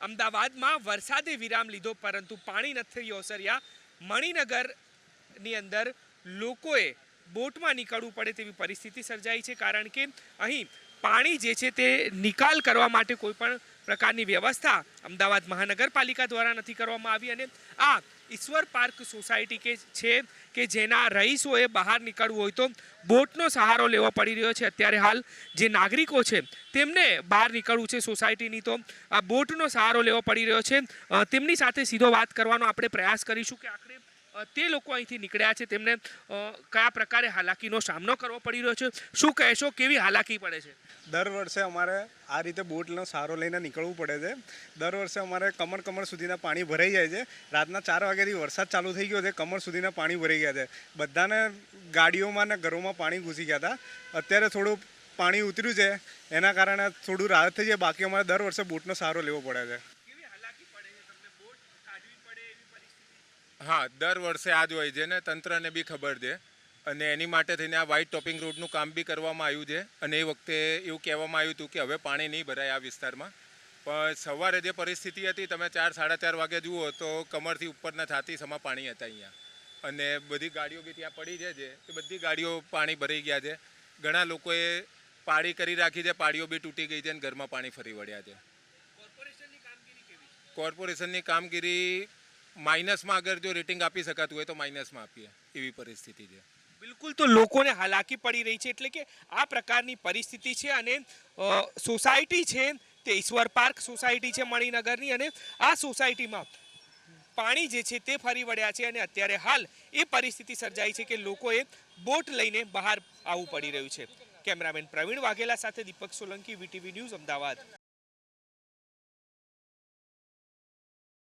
અમદાવાદમાં વરસાદે વિરામ લીધો, પરંતુ પાણી નથી ઓસર્યા. મણિનગરની અંદર લોકોએ બોટમાં નીકળવું પડે તેવી પરિસ્થિતિ સર્જાઈ છે, કારણ કે અહીં પાણી જે છે તે નિકાલ કરવા માટે કોઈ પણ પ્રકારની વ્યવસ્થા અમદાવાદ મહાનગરપાલિકા દ્વારા નથી કરવામાં આવી અને આ ઈશ્વર પાર્ક સોસાયટી કે છે કે જેના રહીશોએ બહાર નીકળવું હોય તો બોટનો સહારો લેવો પડી રહ્યો છે. અત્યારે હાલ જે નાગરિકો છે તેમને બહાર નીકળવું છે સોસાયટીની તો આ બોટનો સહારો લેવો પડી રહ્યો છે. તેમની સાથે સીધો વાત કરવાનો આપણે પ્રયાસ કરીશું કે આખરે તે લોકો અહીંથી નીકળ્યા છે. તેમને કયા પ્રકારે હાલાકીનો સામનો કરવો પડી રહ્યો છે? શું કહેશો? કેવી હાલાકી પડે છે? દર વર્ષે અમારે આ રીતે બોટનો સારો લઈને નીકળવું પડે છે. દર વર્ષે અમારે કમર કમર સુધીના પાણી ભરાઈ જાય છે. રાતના ચાર વાગ્યાથી વરસાદ ચાલુ થઈ ગયો છે. કમર સુધીના પાણી ભરાઈ ગયા છે. બધાને ગાડીઓમાં ને ઘરોમાં પાણી ઘૂસી ગયા હતા. અત્યારે થોડું પાણી ઉતર્યું છે. એના કારણે થોડું રાહત થઈ જાય. બાકી અમારે દર વર્ષે બોટનો સારો લેવો પડે છે. હા દર વર્ષે આ જ હોય છે ને તંત્રને બી ખબર છે. અને એની માટે થઈને આ વ્હાઇટ ટોપિંગ રોડનું કામ બી કરવામાં આવ્યું છે. અને એ વખતે એવું કહેવામાં આવ્યું હતું કે હવે પાણી નહીં ભરાય આ વિસ્તારમાં. પણ સવારે જે પરિસ્થિતિ હતી તમે ચાર સાડા ચાર વાગે જુઓ તો કમરથી ઉપરના છાતી સમા પાણી હતા અહીંયા. અને બધી ગાડીઓ બી ત્યાં પડી જાય છે એ બધી ગાડીઓ પાણી ભરાઈ ગયા છે. ઘણા લોકોએ પાળી કરી રાખી છે પાળીઓ બી તૂટી ગઈ છે અને ઘરમાં પાણી ફરી વળ્યા છે. કોર્પોરેશનની કામગીરી માઇનસમાં અગર જો રેટિંગ આપી શકાતું હોય તો માઇનસમાં આપીએ, એવી પરિસ્થિતિ છે. બિલકુલ, તો લોકોને હાલાકી પડી રહી છે એટલે કે આ પ્રકારની પરિસ્થિતિ છે અને સોસાયટી છે, તે ઈશ્વર પાર્ક સોસાયટી છે મણિનગરની અને આ સોસાયટીમાં પાણી જે છે તે ફરી વળ્યા છે અને અત્યારે હાલ એ પરિસ્થિતિ સર્જાઈ છે કે લોકોએ બોટ લઈને બહાર આવવું પડી રહ્યું છે. કેમેરામેન પ્રવીણ વાઘેલા સાથે દીપક સોલંકી, વીટીવી ન્યૂઝ, અમદાવાદ.